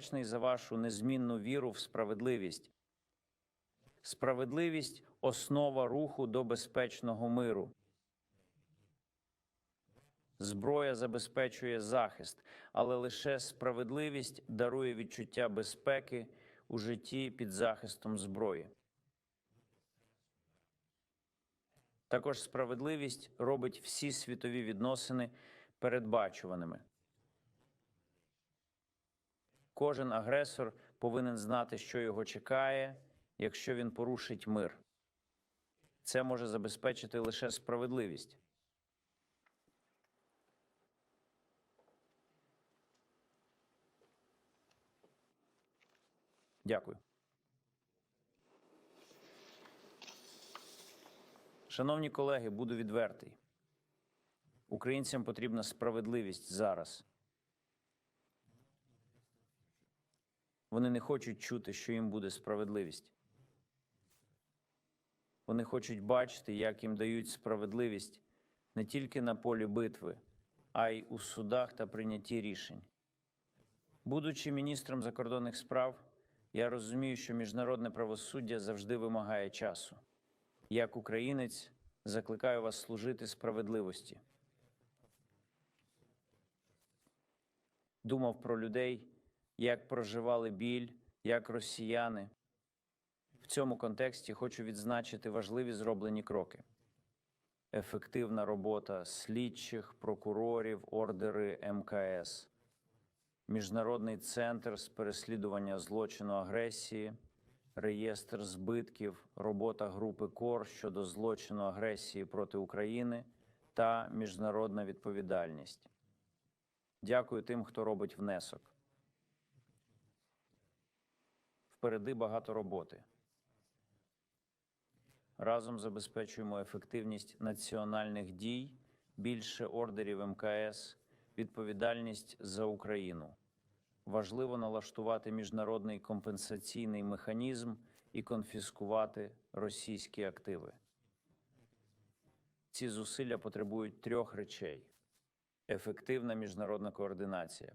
вдячний за вашу незмінну віру в справедливість. Справедливість основа руху до безпечного миру. Зброя забезпечує захист, але лише справедливість дарує відчуття безпеки у житті під захистом зброї. Також справедливість робить всі світові відносини передбачуваними. Кожен агресор повинен знати, що його чекає, якщо він порушить мир. Це може забезпечити лише справедливість. Дякую. Шановні колеги, буду відвертий. Українцям потрібна справедливість зараз. Вони не хочуть чути, що їм буде справедливість. Вони хочуть бачити, як їм дають справедливість не тільки на полі битви, а й у судах та прийнятті рішень. Будучи міністром закордонних справ, я розумію, що міжнародне правосуддя завжди вимагає часу. Як українець закликаю вас служити справедливості. Думав про людей, як проживали біль, як росіяни. В цьому контексті хочу відзначити важливі зроблені кроки. Ефективна робота слідчих, прокурорів, ордери МКС, Міжнародний центр з переслідування злочину агресії, реєстр збитків, робота групи КОР щодо злочину агресії проти України та міжнародна відповідальність. Дякую тим, хто робить внесок. Впереди багато роботи. Разом забезпечуємо ефективність національних дій, більше ордерів МКС, відповідальність за Україну. Важливо налаштувати міжнародний компенсаційний механізм і конфіскувати російські активи. Ці зусилля потребують трьох речей: ефективна міжнародна координація,